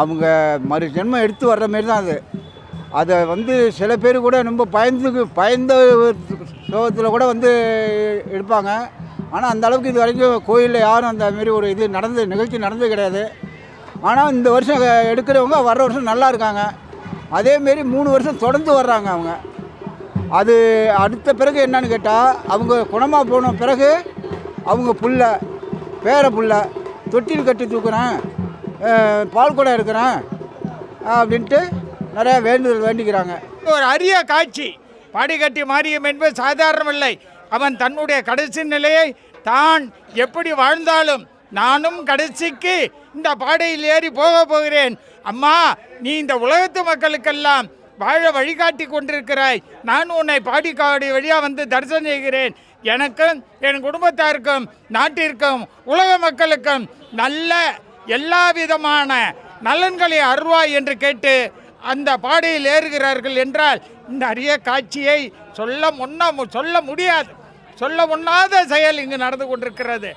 அவங்க மறு ஜென்மம் எடுத்து வர்ற மாரி தான் அது. அதை வந்து சில பேர் கூட ரொம்ப பயந்து பயந்த சோகத்தில் கூட வந்து எடுப்பாங்க. ஆனால் அந்த அளவுக்கு இது வரைக்கும் கோயிலில் யாரும் அந்த மாரி ஒரு இது நடந்து நிகழ்ச்சி நடந்தது கிடையாது. ஆனால் இந்த வருஷம் எடுக்கிறவங்க வர்ற வருஷம் நல்லா இருக்காங்க. அதேமாரி மூணு வருஷம் தொடர்ந்து வர்றாங்க அவங்க. அது அடுத்த பிறகு என்னன்னு கேட்டால் அவங்க குணமாக போன பிறகு அவங்க புள்ள பேர புள்ள தொட்டில் கட்டி தூக்குறேன். பால் குடம் எடுக்கிறேன் அப்படின்ட்டு நிறையா வேண்டுதல் வேண்டிக்கிறாங்க. ஒரு அரிய காட்சி. பாடிக்கட்டி மாரியம் என்பது சாதாரணமில்லை. அவன் தன்னுடைய கடைசி நிலையை தான் எப்படி வாழ்ந்தாலும் நானும் கடைசிக்கு இந்த பாடையில் ஏறி போக போகிறேன். அம்மா நீ இந்த உலகத்து மக்களுக்கெல்லாம் வாழ வழிகாட்டி கொண்டிருக்கிறாய். நான் உன்னை பாடிக்காடி வழியாக வந்து தரிசனம் செய்கிறேன். எனக்கும் என் குடும்பத்தாருக்கும் நாட்டிற்கும் உலக மக்களுக்கும் நல்ல எல்லா விதமான நலன்களை அருள்வாய் என்று கேட்டு அந்த பாடையில் ஏறுகிறார்கள் என்றால் இந்த அரிய காட்சியை சொல்ல முன்ன சொல்ல முடியாது. சொல்ல முன்னாத செயல் இங்கு நடந்து கொண்டிருக்கிறது.